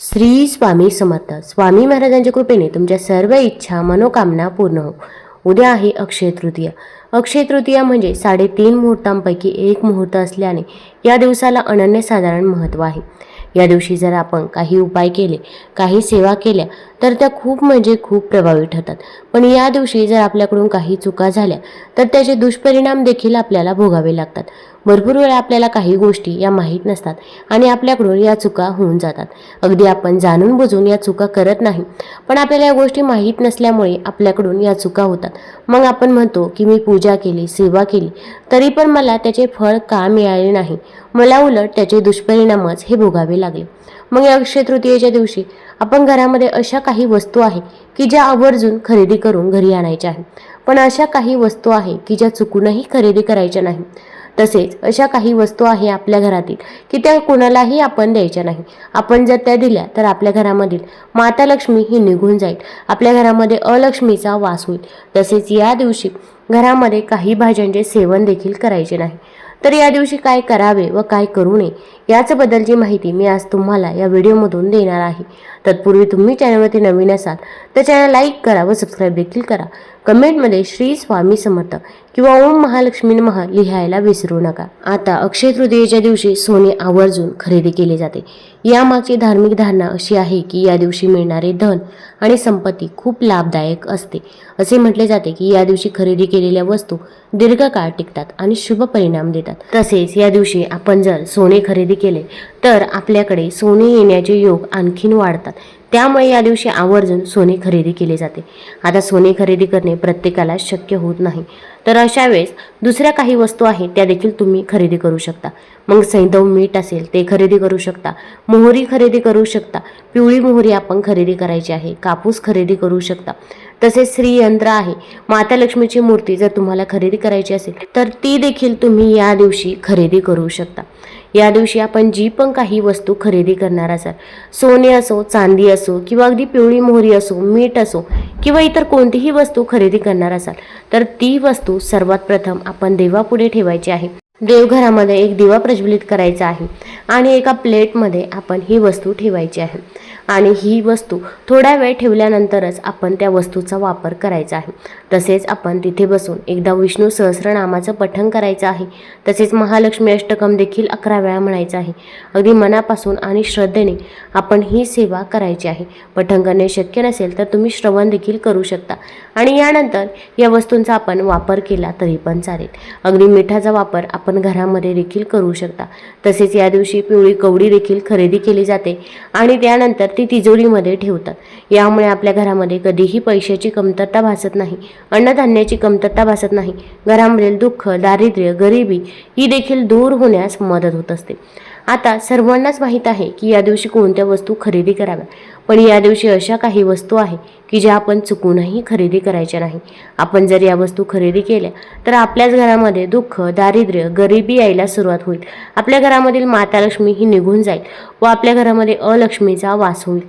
श्री स्वामी समर्थ. स्वामी महाराजांच्या कृपेने तुमच्या सर्व इच्छा मनोकामना पूर्ण हो. उद्या आहे अक्षय तृतीया. अक्षय तृतीया म्हणजे साडेतीन मुहूर्तांपैकी एक मुहूर्त असल्याने या दिवसाला अनन्यसाधारण महत्त्व आहे. या दिवशी जर आपण काही उपाय केले काही सेवा केल्या तर त्या खूप म्हणजे खूप प्रभावी ठरतात. पण या दिवशी जर आपल्याकडून काही चुका झाल्या तर त्याचे दुष्परिणाम देखील आपल्याला भोगावे लागतात. भरपूर वेळा आपल्याला काही गोष्टी या माहीत नसतात आणि आपल्याकडून या चुका होऊन जातात. अगदी आपण जाणून बुजून या चुका करत नाही पण आपल्याला या गोष्टी माहीत नसल्यामुळे आपल्याकडून या चुका होतात. मग आपण म्हणतो की मी पूजा केली सेवा केली तरी पण मला त्याचे फळ का मिळाले नाही? मला उलट त्याचे दुष्परिणामच हे भोगावे लागतात लागले. मग या अक्षय तृतीयेच्या दिवशी आपण घरामध्ये अशा काही वस्तू आहे की ज्या आवर्जून खरेदी करून घरी आणायच्या आहे पण अशा काही वस्तू आहे की ज्या चुकूनही खरेदी करायच्या नाही. तसेच अशा काही वस्तू आहे आपल्या घरातील की त्या कोणालाही आपण द्यायच्या नाही. आपण जर त्या दिल्या तर आपल्या घरामधील माता लक्ष्मी ही निघून जाईल. आपल्या घरामध्ये अलक्ष्मीचा वास होईल. तसेच या दिवशी घरामध्ये काही भाज्यांचे सेवन देखील करायचे नाही. तर या दिवशी काय करावे व काय करू नये याचबद्दलची माहिती मी आज तुम्हाला या व्हिडिओमधून देणार आहे. तत्पूर्वी तुम्ही चॅनलवरती नवीन असाल तर चॅनल लाईक करा व सबस्क्राईब देखील करा. कमेंटमध्ये श्री स्वामी समर्थ किंवा ओम महालक्ष्मी नमः लिहायला विसरू नका. आता अक्षय तृतीयेच्या दिवशी सोने आवर्जून खरेदी केले जाते. यामागची धार्मिक धारणा अशी आहे की या दिवशी मिळणारे धन आणि संपत्ती खूप लाभदायक असते. असे म्हटले जाते की या दिवशी खरेदी केलेल्या वस्तू दीर्घकाळ टिकतात आणि शुभ परिणाम देतात. तसेच या दिवशी आपण जर सोने खरेदी केले तर आपल्याकडे सोने येण्याचे योग आणखीन वाढतात. त्यामुळे या दिवशी आवर्जून सोने खरेदी केले जाते. आता सोने खरेदी करणे प्रत्येकाला शक्य होत नाही. तर अशा वेळेस दुसऱ्या काही वस्तू आहेत त्या देखील तुम्ही खरेदी करू शकता. मग सैंधव मीठ असेल ते खरेदी करू शकता. मोहरी खरेदी करू शकता. पिवळी मोहरी आपण खरेदी करायची आहे कापूस खरेदी करू शकता. तसेच श्रीयंत्र आहे माता लक्ष्मीची मूर्ती जर तुम्हाला खरेदी करायची असेल तर ती देखील तुम्ही या दिवशी खरेदी करू शकता. या दिवशी आपण जी पण काही वस्तू खरेदी करणार असाल सोने असो चांदी असो किंवा अगदी पिवळी मोहरी असो मीठ असो किंवा इतर कोणतीही वस्तू खरेदी करणार असाल तर ती वस्तू सर्वात प्रथम आपण देवापुढे ठेवायची आहे. देवघरामध्ये एक दिवा प्रज्वलित करायचा आहे आणि एका प्लेटमध्ये आपण ही वस्तू ठेवायची आहे. आणि ही वस्तू थोड्या वेळ ठेवल्यानंतरच आपण त्या वस्तूचा वापर करायचा आहे. तसेच आपण तिथे बसून एकदा विष्णू सहस्रनामाचं पठण करायचं आहे. तसेच महालक्ष्मी अष्टकम देखील अकरा वेळा म्हणायचं आहे. अगदी मनापासून आणि श्रद्धेने आपण ही सेवा करायची आहे. पठण करणे शक्य नसेल तर तुम्ही श्रवण देखील करू शकता. आणि यानंतर या वस्तूंचा आपण वापर केला तरी पण चालेल. अगदी मिठाचा वापर आपण आपण घरामध्ये देखील करू शकता. तसेच या दिवशी पिवळी कवडी देखील खरेदी केली जाते आणि त्यानंतर ती तिजोरीमध्ये ठेवतात. यामुळे आपल्या घरामध्ये कधीही पैशाची कमतरता भासत नाही अन्नधान्याची कमतरता भासत नाही. घरामधील दुःख दारिद्र्य गरिबी ही देखील दूर होण्यास मदत होत असते. आता सर्वांनाच माहीत आहे की या दिवशी कोणत्या वस्तू खरेदी कराव्या पण या दिवशी अशा काही वस्तू आहे की ज्या आपण चुकूनही खरेदी करायच्या नाही. आपण जर या वस्तू खरेदी केल्या तर आपल्याच घरामध्ये दुःख दारिद्र्य गरिबी यायला सुरुवात होईल. आपल्या घरामधील माता लक्ष्मी ही निघून जाईल व आपल्या घरामध्ये अलक्ष्मीचा वास होईल.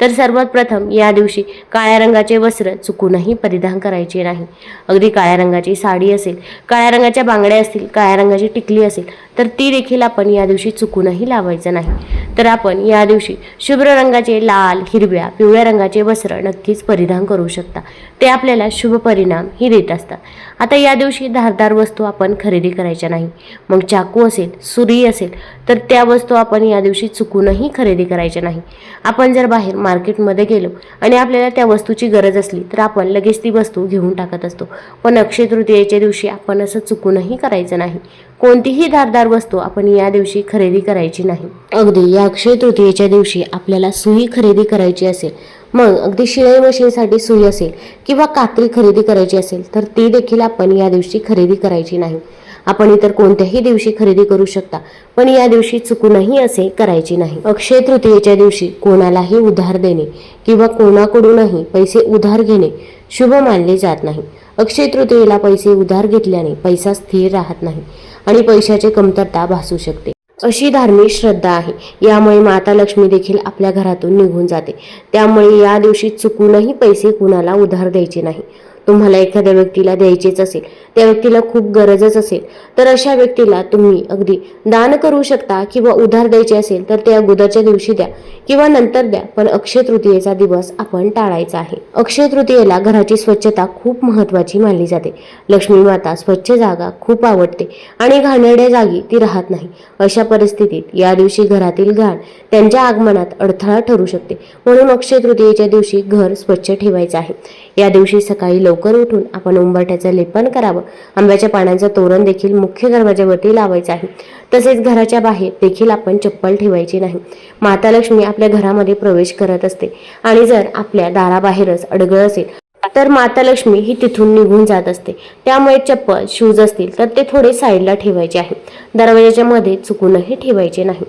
तर सर्वात प्रथम या दिवशी काळ्या रंगाचे वस्त्र चुकूनही परिधान करायचे नाही. अगदी काळ्या रंगाची साडी असेल काळ्या रंगाच्या बांगड्या असतील काळ्या रंगाची टिकली असेल तर ती देखील आपण या दिवशी चुकूनही लावायचं नाही. तर आपण या दिवशी शुभ्र रंगाचे लाल हिरव्या पिवळ्या रंगाचे वस्त्र नक्कीच परिधान करू शकता. ते आपल्याला शुभ परिणाम ही देत असतात. आता या दिवशी धारदार वस्तू आपण खरेदी करायच्या नाही. मग चाकू असेल सुरी असेल तर त्या वस्तू आपण या दिवशी चुकूनही खरेदी करायच्या नाही. आपण जर बाहेर मार्केटमध्ये गेलो आणि आपल्याला त्या वस्तूची गरज असली तर आपण लगेच ती वस्तू घेऊन टाकत असतो. पण अक्षय तृतीयेच्या दिवशी आपण असं चुकूनही करायचं नाही. कोणतीही धारदार वस्तू आपण या दिवशी खरेदी करायची नाही. अगदी या अक्षय तृतीयेच्या दिवशी आपल्याला सुई खरेदी करायची असेल मग अगदी शिलाई मशीनसाठी सुई असेल किंवा कात्री खरेदी करायची असेल तर ती देखील आपण या दिवशी खरेदी करायची नाही. आपण इतर कोणत्याही दिवशी खरेदी करू शकता पण या दिवशी चुकूनही असे करायचे नाही. अक्षय तृतीयेच्या दिवशी कोणालाही उधार देणे किंवा कोणाकडूनही पैसे उधार घेणे शुभ मानले जात नाही. अक्षय तृतीयेला पैसे उधार घेतल्याने पैसा स्थिर राहत नाही आणि पैशाची कमतरता भासू शकते. अशी धार्मिक श्रद्धा आहे. यामुळे माता लक्ष्मी देखील आपल्या घरातून निघून जाते. त्यामुळे या दिवशी चुकूनही पैसे कुणाला उधार द्यायचे नाही. तुम्हाला एखाद्या व्यक्तीला द्यायचेच असेल त्या व्यक्तीला खूप गरजच असेल तर अशा व्यक्तीला तुम्ही अगदी दान करू शकता किंवा उधार द्यायचे असेल तर ते अगोदरच्या दिवशी द्या किंवा नंतर द्या पण अक्षय तृतीयेचा दिवस आपण टाळायचा आहे. अक्षय तृतीयेला घराची स्वच्छता खूप महत्वाची मानली जाते. लक्ष्मी माता स्वच्छ जागा खूप आवडते आणि घाणेरड्या जागी ती राहत नाही. अशा परिस्थितीत या दिवशी घरातील घाण त्यांच्या आगमनात अडथळा ठरू शकते. म्हणून अक्षय तृतीयेच्या दिवशी घर स्वच्छ ठेवायचं आहे. या दिवशी सकाळी लवकर उठून आपण उंबरठ्याचं लेपन करावं. आंब्याच्या पानांचं तोरण देखील मुख्य दरवाजावरती लावायचं आहे. तसेच घराच्या बाहेर देखील आपण चप्पल ठेवायची नाही. माता लक्ष्मी आपल्या घरामध्ये प्रवेश करत असते. आणि जर आपल्या दाराबाहेरच अडगळ असेल तर माता लक्ष्मी ही तिथून निघून जात असते. त्यामुळे चप्पल शूज असतील तर ते थोडे साईडला ठेवायचे आहे. दरवाजाच्या मध्ये चुकूनही ठेवायचे नाही.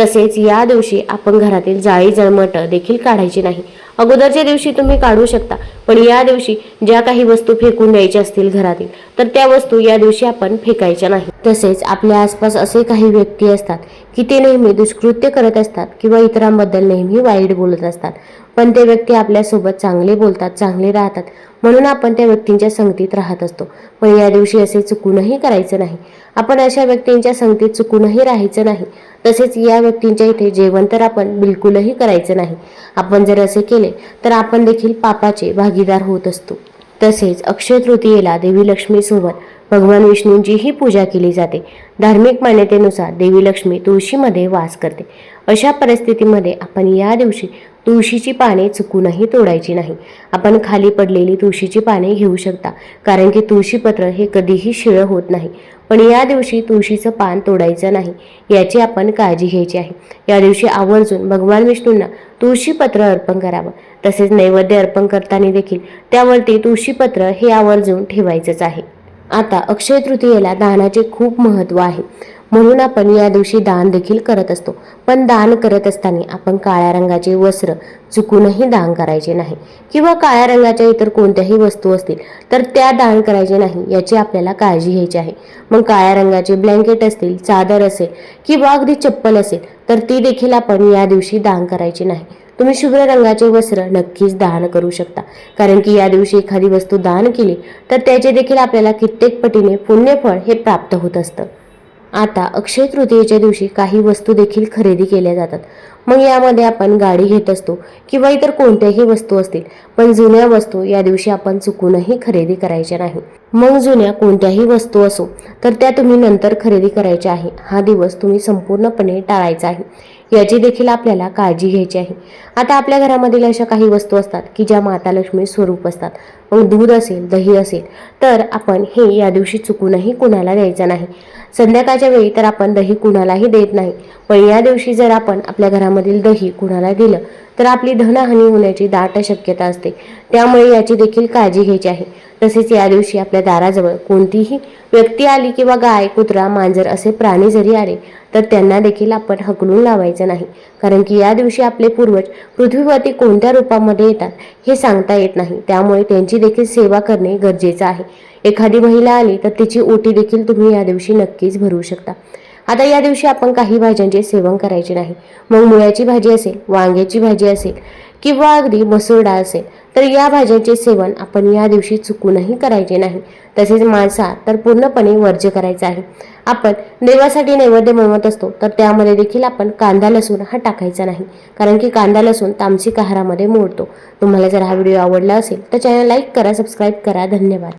तसेच या दिवशी आपण घरातील जाळी जळमट देखील काढायची नाही. अगोदरच्या दिवशी तुम्ही काढू शकता. पण या दिवशी ज्या काही वस्तू फेकून द्यायच्या असतील घरातील तर त्या वस्तू या दिवशी आपण फेकायच्या नाही. तसेच आपल्या आसपास असे काही व्यक्ती असतात की ते नेहमी दुष्कृत्य करत असतात किंवा इतरांबद्दल नेहमी वाईट बोलत असतात. पण ते व्यक्ती आपल्यासोबत चांगले बोलतात चांगले राहतात म्हणून आपण त्या व्यक्तींच्या संगतीत राहत असतो. पण या दिवशी असे चुकूनही करायचं नाही. आपण अशा व्यक्तींच्या संगतीत चुकूनही राहायचं नाही. तसेच या व्यक्तींच्या इथे जेवण तर आपण बिलकुलही करायचं नाही. आपण जर असे केले तर आपण देखील पापाचे भागीदार होत असतो. तसेच अक्षय तृतीयेला देवी लक्ष्मीसोबत भगवान विष्णूंचीही पूजा केली जाते. धार्मिक मान्यतेनुसार देवी लक्ष्मी तुळशीमध्ये वास करते. अशा परिस्थितीमध्ये आपण या दिवशी तुळशीची पाने चुकूनही तोडायची नाही. आपण खाली पडलेली तुळशीची पाने घेऊ शकता कारण की तुळशीपत्र हे कधीही शिळं होत नाही. पण या दिवशी तुळशीचं पान तोडायचं नाही याची आपण काळजी घ्यायची आहे. या दिवशी आवर्जून भगवान विष्णूंना तुळशीपत्र अर्पण करावं. तसेच नैवेद्य अर्पण करताना देखील त्यावरती तुळशीपत्र हे आवर्जून ठेवायचंच आहे. आता अक्षय तृतीयेला दानाचे खूप महत्त्व आहे. म्हणून आपण या दिवशी दान देखील करत असतो. पण दान करत असताना आपण काळ्या रंगाचे वस्त्र चुकूनही दान करायचे नाही. किंवा काळ्या रंगाच्या इतर कोणत्याही वस्तू असतील तर त्या दान करायचे नाही याची आपल्याला काळजी घ्यायची आहे. मग काळ्या रंगाचे ब्लँकेट असतील चादर असेल किंवा अगदी चप्पल असेल तर ती देखील आपण या दिवशी दान करायची नाही. तुम्ही शुभ्र रंगाचे वस्त्र नक्कीच दान करू शकता. कारण की या दिवशी एखादी वस्तू दान केली तर त्याचे देखील आपल्याला कित्येक पटीने पुण्यफळ हे प्राप्त होत असतं. आता अक्षय तृतीयेच्या दिवशी काही वस्तू देखील खरेदी केल्या जातात. मग यामध्ये आपण गाडी घेत असतो किंवा इतर कोणत्याही वस्तू असतील पण जुन्या वस्तू या दिवशी आपण चुकूनही खरेदी करायच्या नाही. मग जुन्या कोणत्याही वस्तू असो तर त्या तुम्ही नंतर खरेदी करायच्या आहे. हा दिवस तुम्ही संपूर्णपणे टाळायचा आहे. याची देखील आपल्याला काळजी घ्यायची आहे. आता आपल्या घरामधील अशा काही वस्तू असतात की ज्या माता लक्ष्मी स्वरूप असतात. मग दूध असेल दही असेल तर आपण हे या दिवशी चुकूनही कुणाला द्यायचं नाही. संध्याकाळच्या वेळी तर आपण दही कुणालाही देत नाही पण या दिवशी जर आपण आपल्या घरामधील दही कुणाला दिलं तर आपली धनहानी होण्याची दाट शक्यता असते. त्यामुळे याची देखील काळजी घ्यायची आहे. तसेच या दिवशी आपल्या दाराजवळ कोणतीही व्यक्ती आली किंवा गाय कुत्रा मांजर असे प्राणी जरी आले तर त्यांना देखील आपण हकलून लावायचं नाही. कारण की या दिवशी आपले पूर्वज पृथ्वीवरती कोणत्या रूपामध्ये येतात हे सांगता येत नाही. त्यामुळे त्यांची देखील सेवा करणे गरजेचं आहे. एखादी महिला आली तर तिची ओटी देखील तुम्ही या दिवशी नक्कीच भरू शकता. आता या दिवशी आपण काही भाज्यांचे सेवन करायचे नाही. मग मुळ्याची भाजी असेल वांग्याची भाजी असेल किंवा अगदी मसूर डाळ असेल तर या भाज्यांचे सेवन आपण या दिवशी चुकूनही करायचे नाही. तसेच मांसा तर पूर्णपणे वर्ज्य करायचा आहे. आपण देवासाठी नैवेद्य बनवत असतो तर त्यामध्ये देखील आपण कांदा लसूण हा टाकायचा नाही. कारण की कांदा लसूण तामसिक आहारामध्ये मोडतो. तुम्हाला जर हा व्हिडिओ आवडला असेल तर चॅनल लाईक करा सबस्क्राईब करा. धन्यवाद.